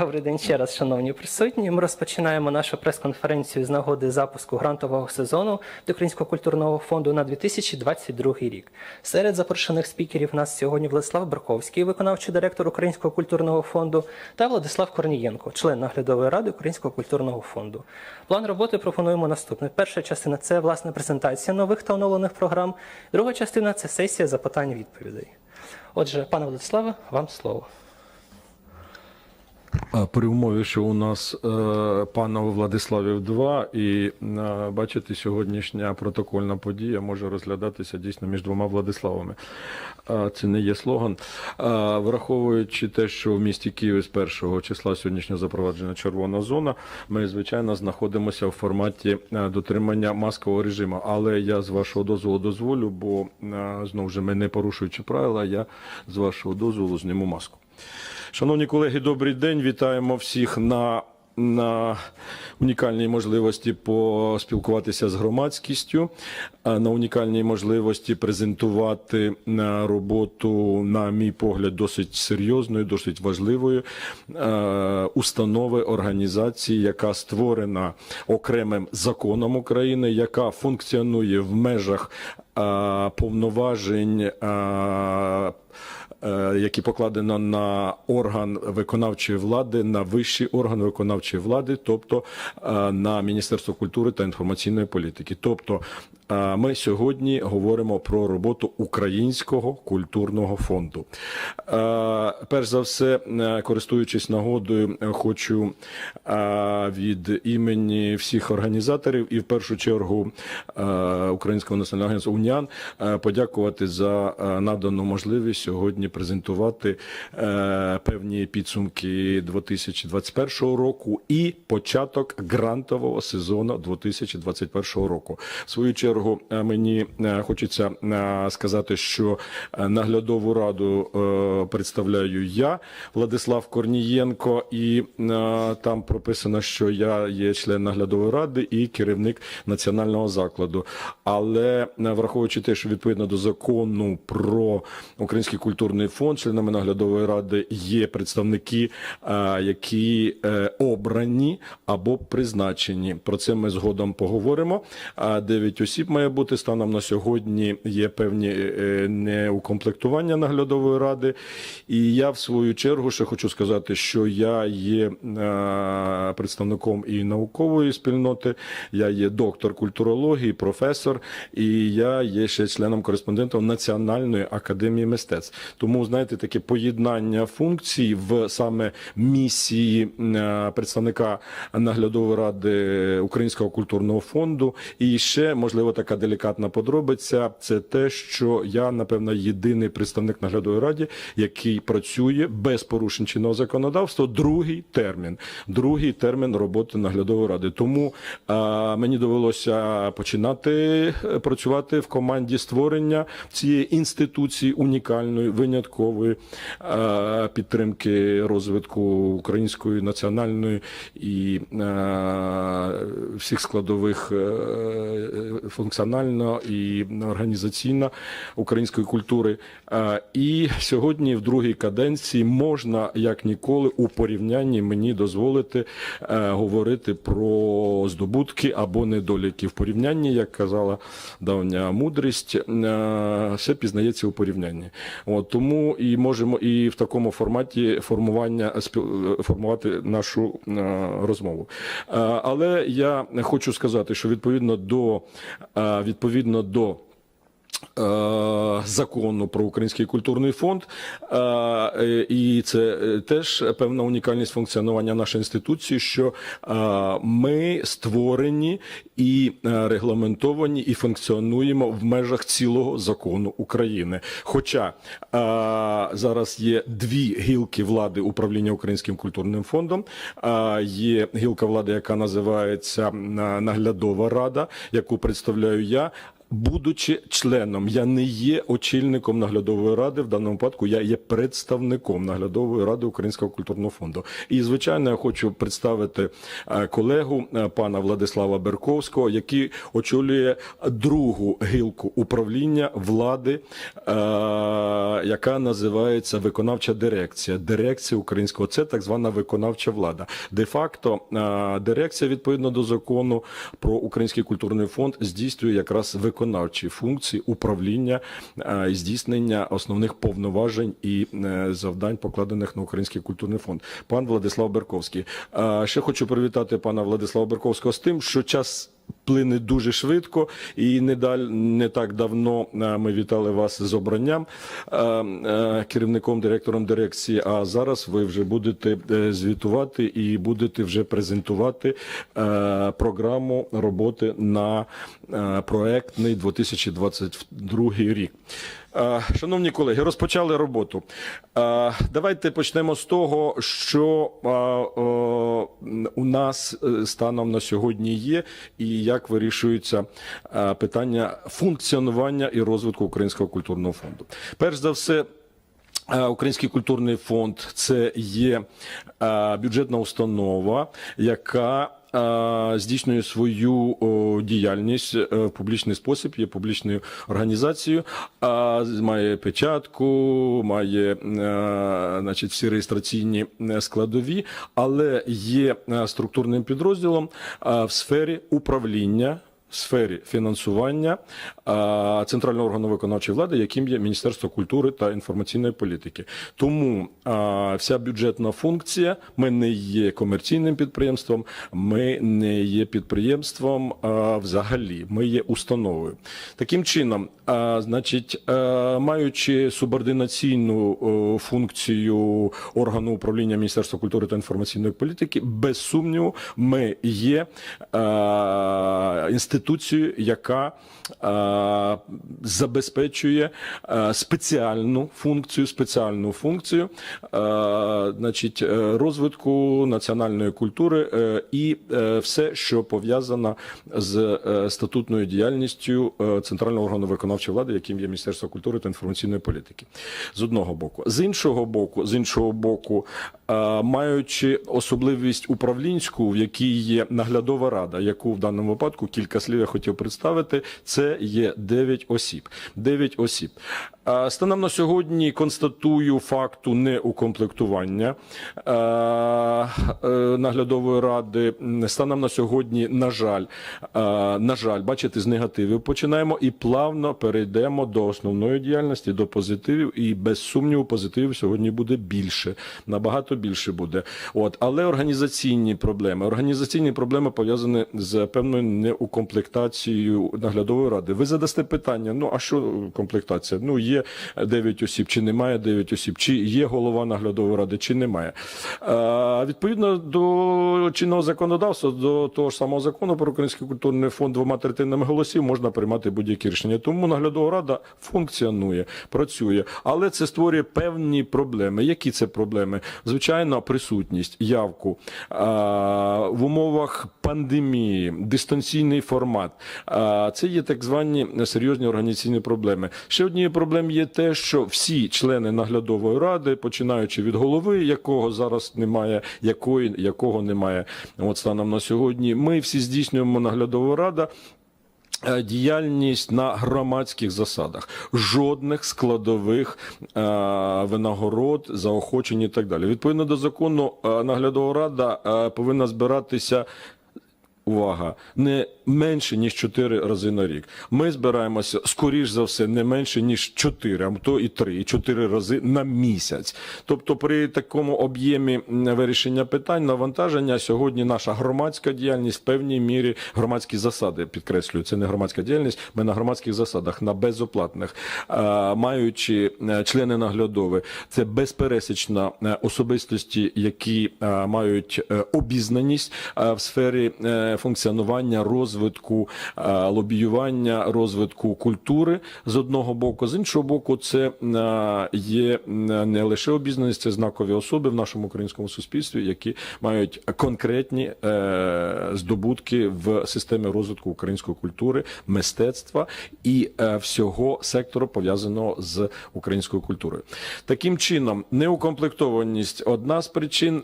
Добрий день ще раз, шановні присутні. Ми розпочинаємо нашу прес-конференцію з нагоди запуску грантового сезону до Українського культурного фонду на 2022 рік. Серед запрошених спікерів нас сьогодні Владислав Барковський, виконавчий директор Українського культурного фонду, та Владислав Корнієнко, член наглядової ради Українського культурного фонду. План роботи пропонуємо наступний. Перша частина це власне презентація нових та оновлених програм. Друга частина це сесія запитань-відповідей. Отже, пане Владиславе, вам слово. При умові, що у нас е, панове Владиславів 2, і е, бачите, сьогоднішня протокольна подія може розглядатися дійсно між двома Владиславами. Це не є слоган. Враховуючи те, що в місті Києві з першого числа сьогоднішнього запроваджена червона зона, ми звичайно знаходимося в форматі е, дотримання маскового режиму. Але я з вашого дозволу дозволю, бо знову ж ми не порушуючи правила, я з вашого дозволу зніму маску. Шановні колеги, добрий день. Вітаємо всіх на, на унікальній можливості поспілкуватися з громадськістю, на унікальній можливості презентувати роботу, на мій погляд, досить серйозною, досить важливою е, установи організації, яка створена окремим законом України, яка функціонує в межах е, повноважень. Е, які покладено на орган виконавчої влади, на вищий орган виконавчої влади, тобто е, на Міністерство культури та інформаційної політики. Тобто ми сьогодні говоримо про роботу Українського культурного фонду. Перш за все, е, користуючись нагодою, хочу е, від імені всіх організаторів і в першу чергу е, Українського національного агентства УНІАН подякувати за надану можливість сьогодні презентувати певні підсумки 2021 року і початок грантового сезону 2021 року. В свою чергу е, мені е, хочеться е, сказати, що наглядову раду представляю я, Владислав Корнієнко, і там прописано, що я є член наглядової ради і керівник національного закладу. Але враховуючи те, що відповідно до закону про Український культурний фонд, членами наглядової ради є представники, які обрані або призначені. Про це ми згодом поговоримо. Дев'ять осіб має бути станом на сьогодні. Є певні е, неукомплектування наглядової ради. І я в свою чергу ще хочу сказати, що я є е, представником і наукової спільноти, я є доктор культурології, професор, і я є ще членом кореспондентом Національної академії мистецтв. Тому знаєте, таке поєднання функцій в саме місії е, представника наглядової ради Українського культурного фонду. І ще можливо така делікатна подробиця. Це те, що я напевно єдиний представник наглядової ради, який працює без порушень чинного законодавства. Другий термін, другий термін роботи наглядової ради. Тому е, мені довелося починати е, працювати в команді створення цієї інституції унікальної, виняткової е, підтримки розвитку української національної і е, всіх складових е, функціонально і організаційно української культури. Е, І сьогодні, в другій каденції, можна як ніколи у порівнянні мені дозволити е, говорити про здобутки або недоліки. В порівнянні, як казала давня мудрість, е, все пізнається у порівнянні. От тому і можемо і в такому форматі формування формувати нашу розмову. Але я хочу сказати, що відповідно до відповідно до е, закону про Український культурний фонд, е, е, і це е, теж певна унікальність функціонування нашої інституції, що е, ми створені і е, регламентовані, і функціонуємо в межах цілого закону України. Хоча е, зараз є дві гілки влади управління Українським культурним фондом, е, є гілка влади, яка називається е, наглядова рада, яку представляю я. Будучи членом, я не є очільником наглядової ради. В даному випадку я є представником наглядової ради Українського культурного фонду. І звичайно, я хочу представити е, колегу е, пана Владислава Берковського, який очолює другу гілку управління влади, е, яка називається виконавча дирекція. Дирекція українського це так звана виконавча влада. Де факто дирекція відповідно до закону про український культурний фонд здійснює якраз виконавчі функції управління е, і здійснення основних повноважень і е, завдань, покладених на український культурний фонд. Пан Владислав Берковський. Е, Ще хочу привітати пана Владислава Берковського з тим, що час. Плине дуже швидко, і не даль не так давно е, ми вітали вас з обранням е, е, керівником директором дирекції. А зараз ви вже будете звітувати і будете вже презентувати програму роботи на проектний 2022 рік. Е, Шановні колеги, розпочали роботу. Е, Давайте почнемо з того, що е, у нас станом на сьогодні є, і як вирішуються е, питання функціонування і розвитку Українського культурного фонду. Перш за все. Український культурний фонд це є бюджетна установа, яка здійснює свою діяльність е, в публічний спосіб, є публічною організацією, а має печатку, має е, значить, всі реєстраційні е, складові, але є структурним підрозділом в сфері управління сфері фінансування центрального органу виконавчої влади, яким є Міністерство культури та інформаційної політики. Тому вся бюджетна функція. Ми не є комерційним підприємством, ми не є підприємством взагалі. Ми є установою. Таким чином, значить, маючи субординаційну функцію органу управління Міністерства культури та інформаційної політики, без сумніву, ми є е, інституцією, яка е, забезпечує е, спеціальну функцію, спеціальну функцію е, значить, розвитку національної культури е, і е, все, що пов'язано з е, статутною діяльністю е, центрального органу виконавчої влади, яким є Міністерство культури та інформаційної політики. З одного боку, з іншого боку, з іншого боку, е, маючи особливість управлінську, в якій є наглядова рада, яку в даному випадку кілька слів я хотів представити, це є 9 осіб. 9 осіб. Е, Станом на сьогодні констатую факту неукомплектування е, е, наглядової ради. Станом на сьогодні, на жаль, на жаль, бачите, з негативів починаємо і плавно перейдемо до основної діяльності, до позитивів. І без сумніву, позитивів сьогодні буде більше, набагато більше буде. От, але організаційні проблеми, організаційні проблеми пов'язані з певною неукомплектацією наглядової ради. Ви задасте питання: ну а що комплектація? Ну є 9 осіб, чи немає 9 осіб, чи є голова наглядової ради, чи немає. Е, відповідно до чинного законодавства, до того ж самого закону про Український культурний фонд двома третинами голосів можна приймати будь-які рішення. Тому наглядова рада функціонує, працює, але це створює певні проблеми. Які це проблеми? Звичайно, присутність, явку е, в умовах пандемії, дистанційний формат. Е, Це є так звані серйозні організаційні проблеми. Ще однією проблемою є те, що всі члени наглядової ради, починаючи від голови, якого зараз немає, якої якого немає, от станом на сьогодні, ми всі здійснюємо наглядова рада. е, Діяльність на громадських засадах, жодних складових е, винагород, заохочень і так далі. Відповідно до закону, е, наглядова рада е, повинна збиратися. Увага, не менше ніж 4 рази на рік. Ми збираємося скоріш за все не менше ніж 4, а то і 3, і 4 рази на місяць. Тобто, при такому об'ємі вирішення питань навантаження сьогодні наша громадська діяльність в певній мірі громадські засади підкреслюю. Це не громадська діяльність. Ми на громадських засадах, на безоплатних, маючи е, члени наглядові, це безпересічна е, особистості, які е, мають обізнаність в сфері функціонування розвитку розвитку е, лобіювання, розвитку культури з одного боку, з іншого боку, це е, є не лише обізнаність, це знакові особи в нашому українському суспільстві, які мають конкретні е, здобутки в системі розвитку української культури, мистецтва і всього сектору пов'язаного з українською культурою. Таким чином, неукомплектованість одна з причин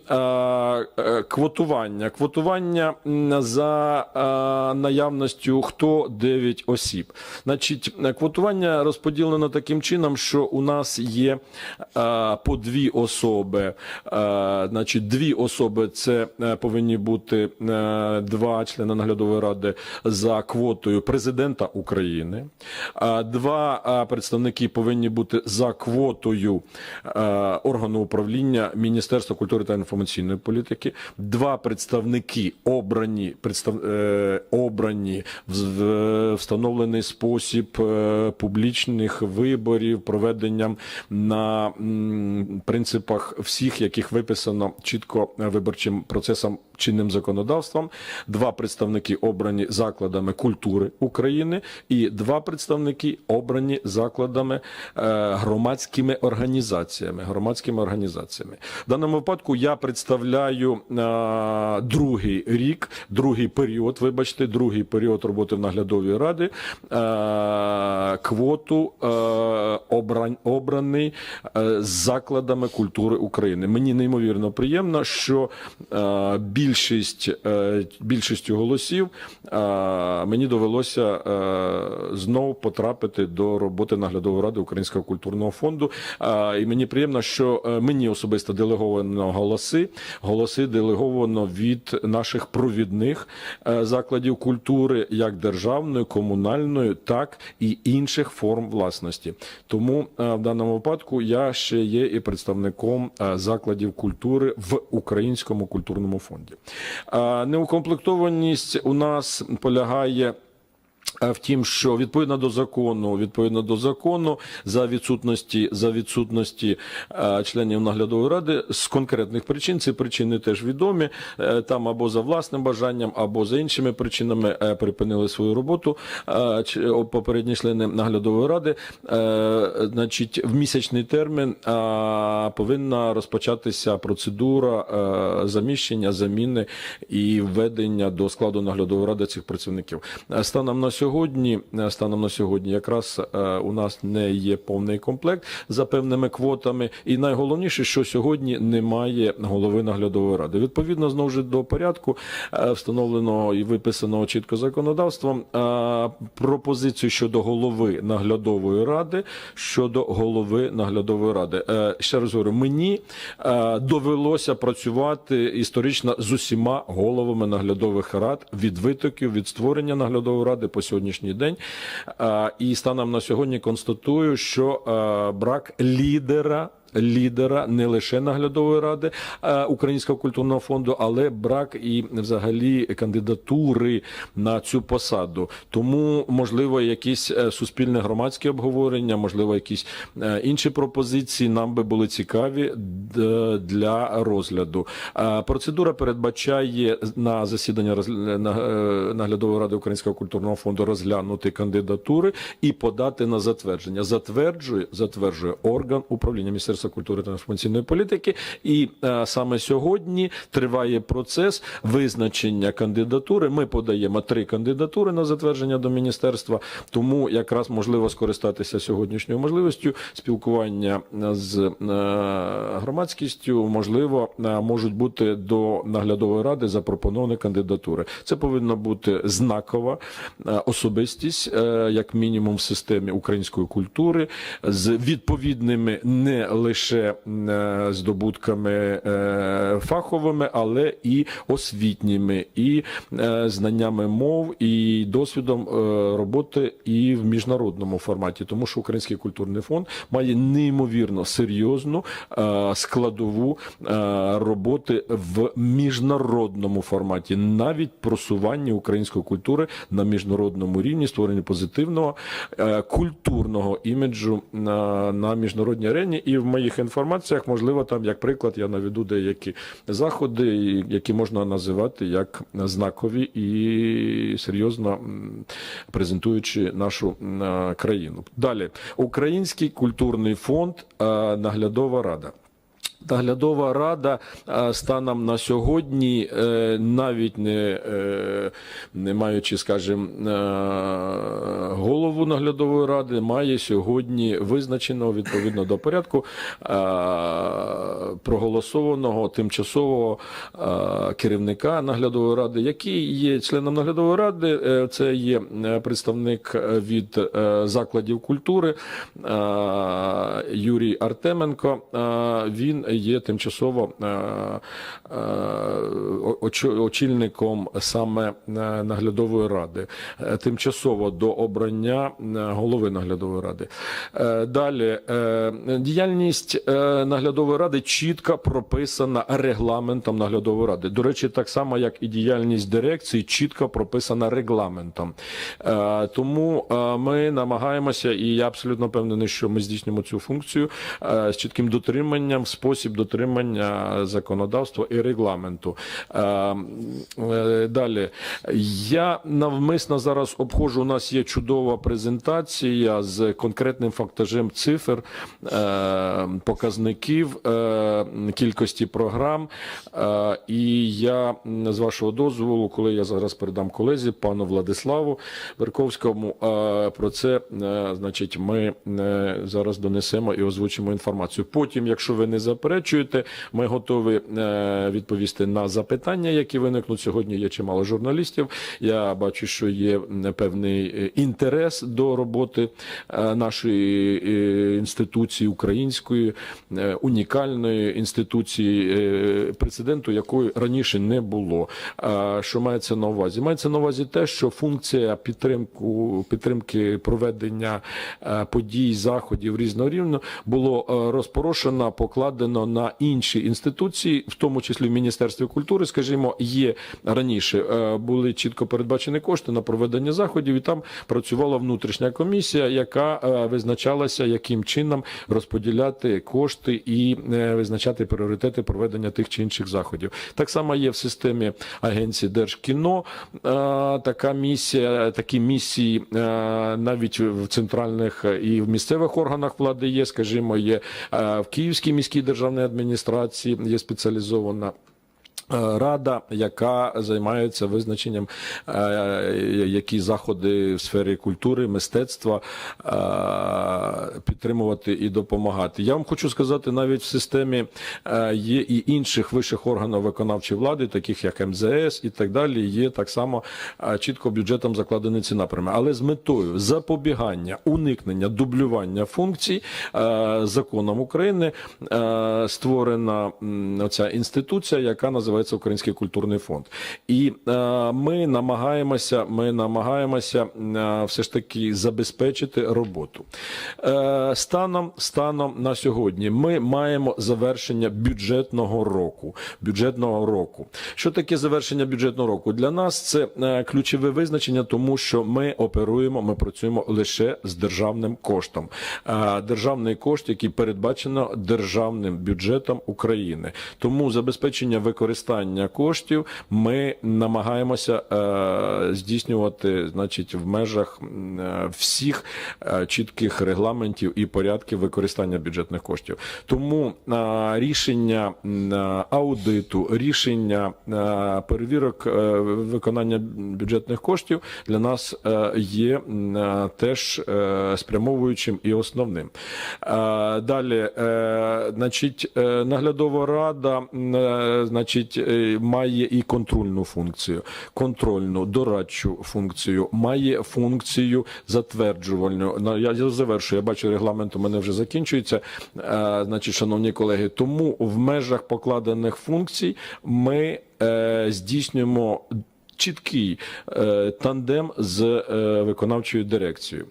квотування. Квотування за наявністю хто 9 осіб. Значить, квотування розподілено таким чином, що у нас є е, по дві особи. Е, значить, дві особи це е, повинні бути е, два члени наглядової ради за квотою президента України. Е, Два е, представники повинні бути за квотою е, органу управління Міністерства культури та інформаційної політики. Два представники обрані представ, е, обрані в встановлений спосіб е, публічних виборів, проведенням на принципах всіх, яких виписано чітко виборчим процесом чинним законодавством. Два представники обрані закладами культури України, і два представники обрані закладами е, громадськими організаціями. Громадськими організаціями. В даному випадку я представляю е, другий рік, другий період, вибачте, другий період роботи в наглядовій ради. Е, квоту обраний з закладами культури України. Мені неймовірно приємно, що е, більшість е, більшістю голосів е, мені довелося е, знов потрапити до роботи наглядової ради Українського культурного фонду. І мені приємно, що мені особисто делеговано голоси. Голоси делеговано від наших провідних закладів культури, як державної, комунальної, так і інших форм власності. Тому в даному випадку я ще є і представником закладів культури в Українському культурному фонді. Е, Неукомплектованість у нас полягає. Втім, що відповідно до закону, відповідно до закону, за відсутності за відсутності е, членів наглядової ради з конкретних причин, ці причини теж відомі. е, Там або за власним бажанням, або за іншими причинами е, припинили свою роботу. Попередні члени наглядової ради, значить, в місячний термін повинна розпочатися процедура заміщення, заміни і введення до складу наглядової ради цих працівників. Станом на сьогодні, е, станом на сьогодні, якраз е, у нас не є повний комплект за певними квотами, і найголовніше, що сьогодні немає голови наглядової ради. Відповідно, знову ж до порядку е, встановленого і виписаного чітко законодавством пропозицію щодо голови наглядової ради щодо голови наглядової ради. Ще раз говорю, мені довелося працювати історично з усіма головами наглядових рад від витоків від створення наглядової ради по сьогоднішній день. Е, І станом на сьогодні констатую, що е, брак лідера. Лідера не лише наглядової ради е, Українського культурного фонду, але брак і взагалі кандидатури на цю посаду. Тому можливо якісь е, суспільне громадське обговорення, можливо, якісь е, інші пропозиції нам би були цікаві для розгляду. Процедура передбачає на засідання наглядової ради Українського культурного фонду розглянути кандидатури і подати на затвердження. Затверджує затверджує орган управління Міністерства культури та інформаційної політики. І е, саме сьогодні триває процес визначення кандидатури. Ми подаємо три кандидатури на затвердження до міністерства. Тому якраз можливо скористатися сьогоднішньою можливістю спілкування з е, громадськістю. Можливо, е, можуть бути до наглядової ради запропоновані кандидатури. Це повинна бути знакова е, особистість, е, як мінімум, в системі української культури з відповідними не лише е, здобутками е, фаховими, але і освітніми, і е, знаннями мов, і досвідом роботи і в міжнародному форматі, тому що Український культурний фонд має неймовірно серйозну складову роботи в міжнародному форматі, навіть просування української культури на міжнародному рівні, створення позитивного культурного іміджу на міжнародній арені. І в моїх інформаціях, можливо, там, як приклад, я наведу деякі заходи, які можна називати як знакові і серйозно презентуючи нашу е, країну. Далі, Український культурний фонд, е, наглядова рада. Наглядова рада станом на сьогодні, е, навіть не, е, не маючи, скажімо, е, голову наглядової ради, має сьогодні визначеного відповідно до порядку проголосованого тимчасового керівника наглядової ради, який є членом наглядової ради. Це є представник від закладів культури Юрій Артеменко. Він є тимчасово е, е, очільником саме е, наглядової ради, тимчасово до обрання голови наглядової ради. Далі діяльність наглядової ради чітко прописана регламентом наглядової ради. До речі, так само як і діяльність дирекції, чітко прописана регламентом. Тому ми намагаємося, і я абсолютно впевнений, що ми здійснюємо цю функцію з чітким дотриманням, спосіб дотримання законодавства і регламенту. Е, е, Далі я навмисно зараз обходжу. У нас є чудова презентація з конкретним фактажем цифр, е, показників кількості програм. І я з вашого дозволу, коли я зараз передам колезі, пану Владиславу Верковському, про це значить, ми зараз донесемо і озвучимо інформацію. Потім, якщо ви не заперечуєте, ми готові е, відповісти на запитання, які виникнуть сьогодні. Є чимало журналістів. Я бачу, що є певний е, інтерес до роботи е, нашої е, інституції української, е, унікальної інституції, е, прецеденту якої раніше не було. Що мається на увазі? Мається на увазі те, що функція підтримку підтримки проведення е, подій, заходів різного було е, розпорошено, покладено на інші інституції, в тому числі в Міністерстві культури, скажімо, є раніше е, були чітко передбачені кошти на проведення заходів, і там працювала внутрішня комісія, яка е, визначалася, яким чином розподіляти кошти і е, визначати пріоритети проведення тих чи інших заходів. Так само є в системі агенції Держкіно така місія, такі місії навіть в центральних і в місцевих органах влади є, скажімо, є в Київській міській державній адміністрації, є спеціалізована. Е, Рада, яка займається визначенням, е, які заходи в сфері культури, мистецтва е, підтримувати і допомагати. Я вам хочу сказати, навіть в системі є і інших вищих органів виконавчої влади, таких як МЗС і так далі. Є так само чітко бюджетом закладені ці напрями, але з метою запобігання, уникнення, дублювання функцій законом України створена ця інституція, яка називається Український культурний фонд. І е, ми намагаємося, ми намагаємося е, все ж таки забезпечити роботу. Е, станом, станом на сьогодні ми маємо завершення бюджетного року. Бюджетного року. Що таке завершення бюджетного року? Для нас це е, ключове визначення, тому що ми оперуємо, ми працюємо лише з державним коштом. Е, Державний кошт, який передбачено державним бюджетом України. Тому забезпечення використання коштів ми намагаємося е, здійснювати, значить, в межах е, всіх е, чітких регламентів і порядків використання бюджетних коштів. Тому рішення аудиту, рішення перевірок виконання бюджетних коштів для нас є теж спрямовуючим і основним. Далі, значить, наглядова рада, значить, е, має і контрольну функцію, контрольну, дорадчу функцію, має функцію затверджувальну. На- Я завершую, я бачу, регламент у мене вже закінчується. Е, Значить, шановні колеги, тому в межах покладених функцій ми е, здійснюємо чіткий тандем з виконавчою дирекцією.